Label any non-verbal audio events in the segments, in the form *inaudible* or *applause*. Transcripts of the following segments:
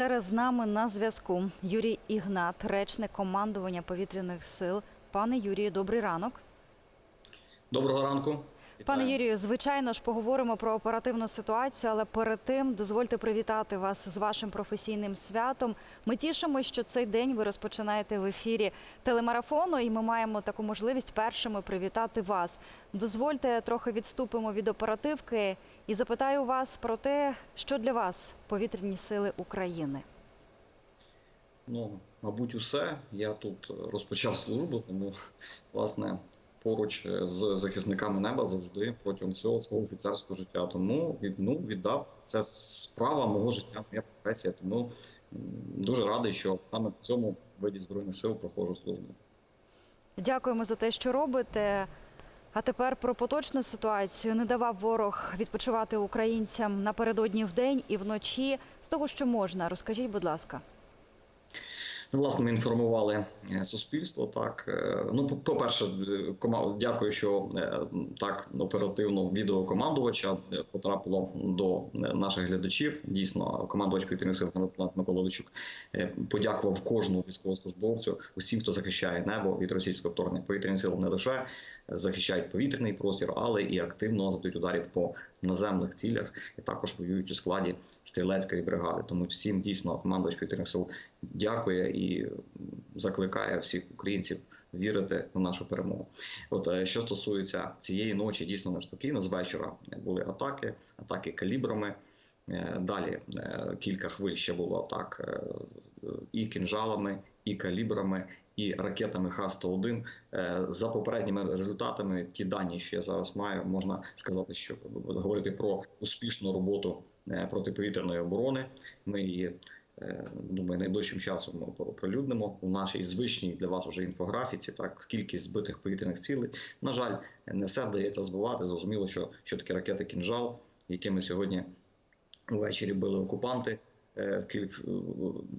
Зараз з нами на зв'язку Юрій Ігнат, речник командування повітряних сил. Пане Юрію, добрий ранок. Доброго ранку. Пане Юрію, звичайно ж поговоримо про оперативну ситуацію, але перед тим дозвольте привітати вас з вашим професійним святом. Ми тішимо, що цей день ви розпочинаєте в ефірі телемарафону, і ми маємо таку можливість першими привітати вас. Дозвольте трохи відступимо від оперативки і запитаю вас про те, що для вас повітряні сили України. Ну, мабуть, усе. Я тут розпочав службу, тому власне поруч з захисниками неба завжди протягом всього свого офіцерського життя. Тому від, ну, віддав це справа мого життя, моя професія. Тому дуже радий, що саме в цьому виді збройних сил проходжу службу. Дякуємо за те, що робите. А тепер про поточну ситуацію не давав ворог відпочивати українцям напередодні вдень і вночі. З того, що можна, розкажіть, будь ласка. Ну, Власне, ми інформували е, суспільство. Так Е, ну, по- по-перше, е, дякую, що так оперативно відеокомандувача е, потрапило до наших глядачів. Дійсно, командувач повітряних сил Лейтенант Микола Личук подякував кожному військовослужбовцю, усім, хто захищає небо від російського вторгнення. Повітряні сили не лише захищають повітряний простір, але і активно завдають ударів по наземних цілях, і також воюють у складі стрілецької бригади. Тому всім дійсно командувач повітряних сил дякує і закликає всіх українців вірити в нашу перемогу. От е, що стосується цієї ночі, дійсно неспокійно. З вечора були атаки, атаки калібрами. Е, Далі е, кілька хвиль ще було атак і кінжалами, і калібрами, і ракетами Х-101. Е, За попередніми результатами, ті дані, що я зараз маю, можна сказати, що говорити про успішну роботу е, протиповітряної оборони. Ми її е, думаю, найближчим часом ми оприлюднимо у нашій звичній для вас уже інфографіці. Так скільки збитих повітряних цілей. На жаль, не все вдається збивати. Зрозуміло, що, що такі ракети кінжал, якими сьогодні ввечері били окупанти. Е, е,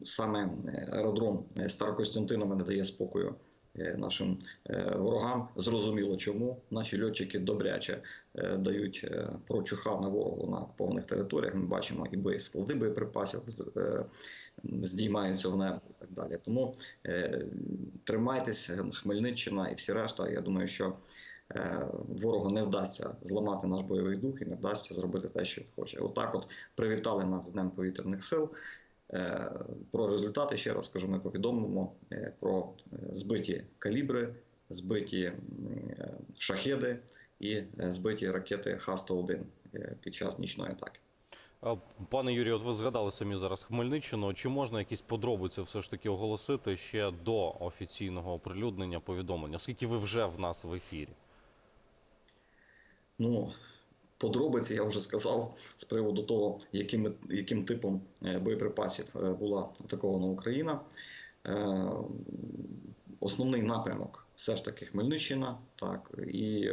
саме аеродром Старокостянтинова не дає спокою е, нашим е, ворогам. Зрозуміло, чому наші льотчики добряче е, дають е, прочуха на ворогу на окупованих територіях. Ми бачимо і склади боєприпасів е, здіймаються в небо і так далі. Тому е, тримайтесь, Хмельниччина і всі решта. Я думаю, що е, ворогу не вдасться зламати наш бойовий дух і не вдасться зробити те, що він хоче. Отак, от привітали нас з Днем повітряних сил. Е, Про результати ще раз скажу, ми повідомимо е, про е, збиті калібри, збиті е, шахеди і е, збиті ракети Х-101 е, під час нічної атаки. Пане Юрію, от ви згадали самі зараз Хмельниччину. Чи можна якісь подробиці все ж таки оголосити ще до офіційного оприлюднення повідомлення, оскільки ви вже в нас в ефірі? Ну, подробиці я вже сказав з приводу того, яким, яким типом е, боєприпасів е, була атакована Україна. Е, Основний напрямок все ж таки Хмельниччина, так і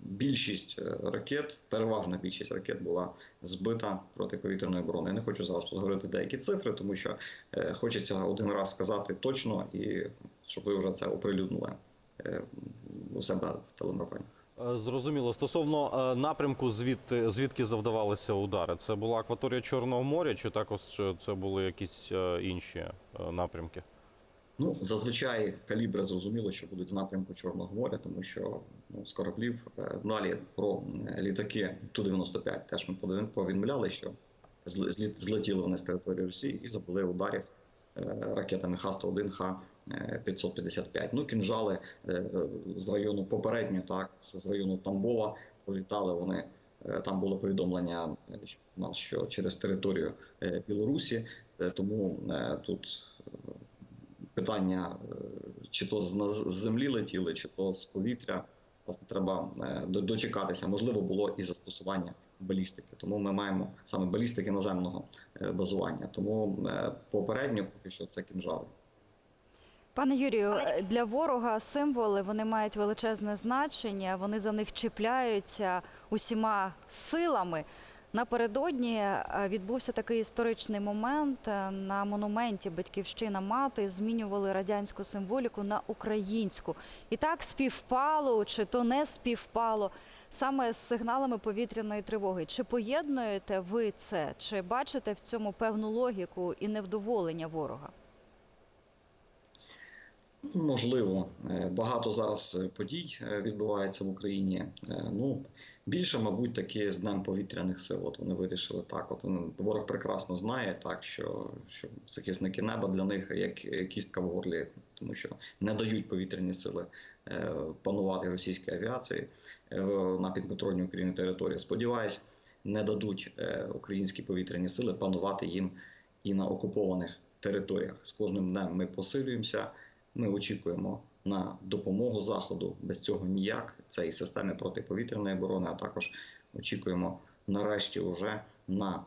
більшість ракет, переважна більшість ракет була збита протиповітряної оборони. Я не хочу зараз говорити деякі цифри, тому що хочеться один раз сказати точно і щоб ви вже це оприлюднили у себе в телемарафоні. Е, Зрозуміло. Стосовно е, напрямку, звідти звідки завдавалися удари, це була акваторія Чорного моря, чи також е, це були якісь інші напрямки? Ну, зазвичай калібри зрозуміло, що будуть з напрямку Чорного моря, тому що ну, з кораблів далі про літаки Ту-95 теж ми повідом- повідомляли, що злетіли вони з території Росії і забули ударів ракетами Х-101, Х-555. Ну, кінжали е, з району попередньо, так, з району Тамбова політали вони. Е, Там було повідомлення е, що через територію е, Білорусі, Е, тому е, тут е, питання, е, чи то з землі летіли, чи то з повітря. Власне, треба е, дочекатися. Можливо, було і застосування балістики. Тому ми маємо саме балістики наземного е, базування. Тому е, попередньо поки що це кінжали. Пане Юрію, для ворога символи вони мають величезне значення. Вони за них чіпляються усіма силами. Напередодні е, відбувся такий історичний момент е, на монументі Батьківщина мати змінювали радянську символіку на українську. І так співпало, чи то не співпало. саме з сигналами повітряної тривоги. Чи поєднуєте ви це? Чи бачите в цьому певну логіку і невдоволення ворога? Можливо, Е, багато зараз подій відбувається в Україні. Ну більше, мабуть, таки з днем повітряних сил. От вони вирішили так. От вони, ворог прекрасно знає, так що, що захисники неба для них як е, кістка в горлі, тому що не дають повітряні сили е, панувати російській авіації е, на підконтрольній Україні території. Сподіваюсь, не дадуть е, українські повітряні сили панувати їм і на окупованих територіях. З кожним днем ми посилюємося. Ми очікуємо на допомогу заходу. Без цього ніяк. Це і системи протиповітряної оборони, а також очікуємо нарешті вже на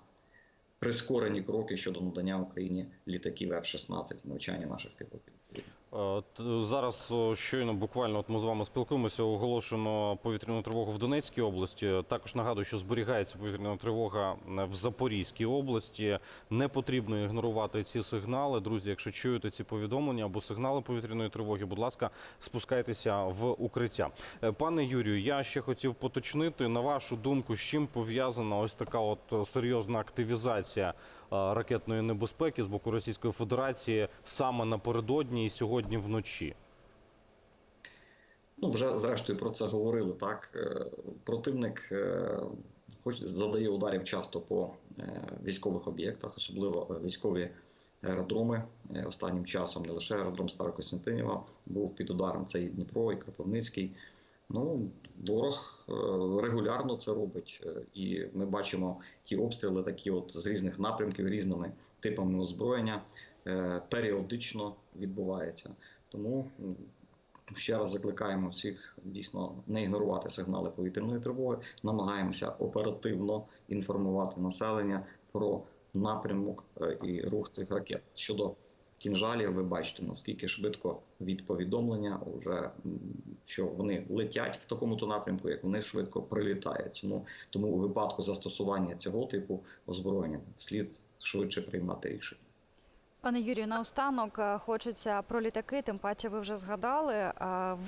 прискорені кроки щодо надання Україні літаків F-16 навчання наших пілотів. Е, т- Зараз щойно буквально от ми з вами спілкуємося. Оголошено повітряну тривогу в Донецькій області. Також нагадую, що зберігається повітряна тривога е, в Запорізькій області. Не потрібно ігнорувати ці сигнали. Друзі, якщо чуєте ці повідомлення або сигнали повітряної тривоги, будь ласка, спускайтеся в укриття. Е, Пане Юрію, я ще хотів поточнити на вашу думку, з чим пов'язана ось така от е, серйозна активізація е, ракетної небезпеки з боку Російської Федерації саме напередодні і сьогодні вночі. Ну, вже зрештою про це говорили. Так Е, противник е, хоч задає ударів часто по е, військових об'єктах, особливо е, військові аеродроми. Е, Останнім часом не лише аеродром Старокостянтинєва був під ударом. Це і Дніпро, і Кропивницький. Ну, ворог е, регулярно це робить, Е, і ми бачимо ті обстріли, такі от з різних напрямків, різними типами озброєння, е, періодично відбувається. Тому ще раз закликаємо всіх дійсно не ігнорувати сигнали повітряної тривоги. Намагаємося оперативно інформувати населення про напрямок і рух цих ракет. Щодо кінжалів, ви бачите наскільки швидко від повідомлення вже що вони летять в такому-то напрямку, як вони швидко прилітають. Тому, тому у випадку застосування цього типу озброєння слід швидше приймати рішення. Пане Юрію, наостанок е, хочеться про літаки. Тим паче, ви вже згадали. Е,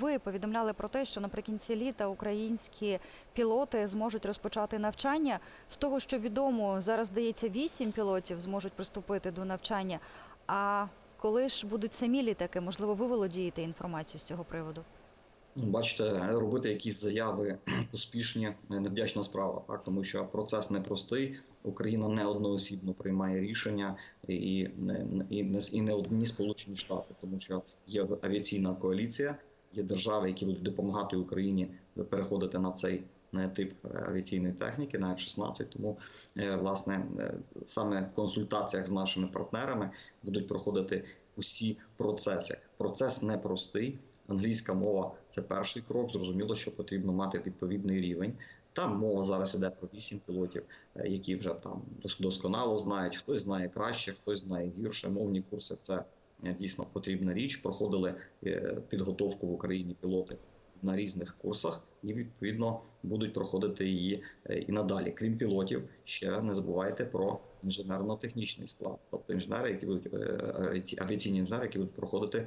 Ви повідомляли про те, що наприкінці літа українські пілоти зможуть розпочати навчання. З того, що відомо, зараз здається, вісім пілотів зможуть приступити до навчання. А коли ж будуть самі літаки? Можливо, ви володієте інформацією з цього приводу? Ну, Бачите, робити якісь заяви *clears throat* успішні невдячна справа, так тому що процес непростий. Україна не одноосібно приймає рішення і не і не і не одні Сполучені Штати, тому що є авіаційна коаліція, є держави, які будуть допомагати Україні переходити на цей тип авіаційної техніки на F-16. Тому е, власне е, саме в консультаціях з нашими партнерами будуть проходити усі процеси. Процес непростий. Англійська мова це перший крок. Зрозуміло, що потрібно мати відповідний рівень. Там мова зараз іде про вісім пілотів, е, які вже там досконало знають. Хтось знає краще, хтось знає гірше. Мовні курси це е, дійсно потрібна річ. Проходили е, підготовку в Україні пілоти на різних курсах, і відповідно будуть проходити її е, і надалі. Крім пілотів, ще не забувайте про інженерно-технічний склад, тобто інженери, які будуть е, авіаційні інженери, які будуть проходити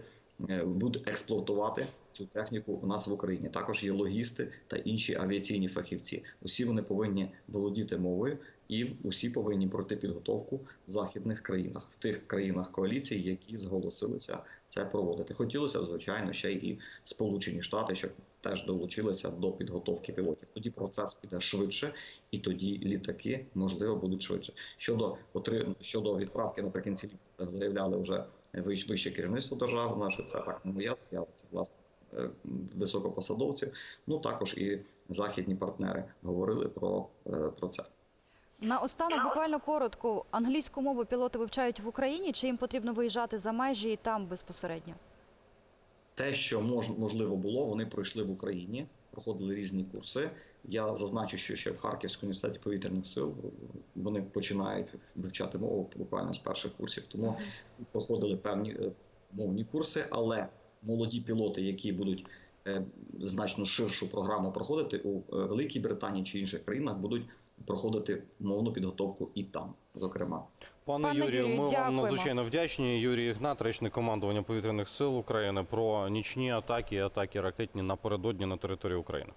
е, будуть експлуатувати цю техніку у нас в Україні. Також є логісти та інші авіаційні фахівці. Усі вони повинні володіти мовою, і усі повинні пройти підготовку в західних країнах, в тих країнах коаліції, які зголосилися це проводити. Хотілося б, звичайно, ще і Сполучені Штати, щоб теж долучилися до підготовки пілотів. Тоді процес піде швидше, і тоді літаки можливо будуть швидше. Щодо отри- щодо відправки наприкінці літа, заявляли вже вище керівництво держави. Наше це так не моя заява, це власне високопосадовців. Ну також і західні партнери говорили про, е, про це. Наостанок, буквально коротко, англійську мову пілоти вивчають в Україні, чи їм потрібно виїжджати за межі і там безпосередньо? Те, що мож, можливо було, вони пройшли в Україні, проходили різні курси. Я зазначу, що ще в Харківському університеті повітряних сил вони починають вивчати мову буквально з перших курсів. Тому проходили певні е, мовні курси, але молоді пілоти, які будуть е, значно ширшу програму проходити у е, Великій Британії чи інших країнах, будуть проходити мовну підготовку і там, зокрема. Пане, Пане Юрію, ми ми вам надзвичайно вдячні. Юрій Ігнат, речник командування повітряних сил України, про нічні атаки, атаки ракетні напередодні на території України.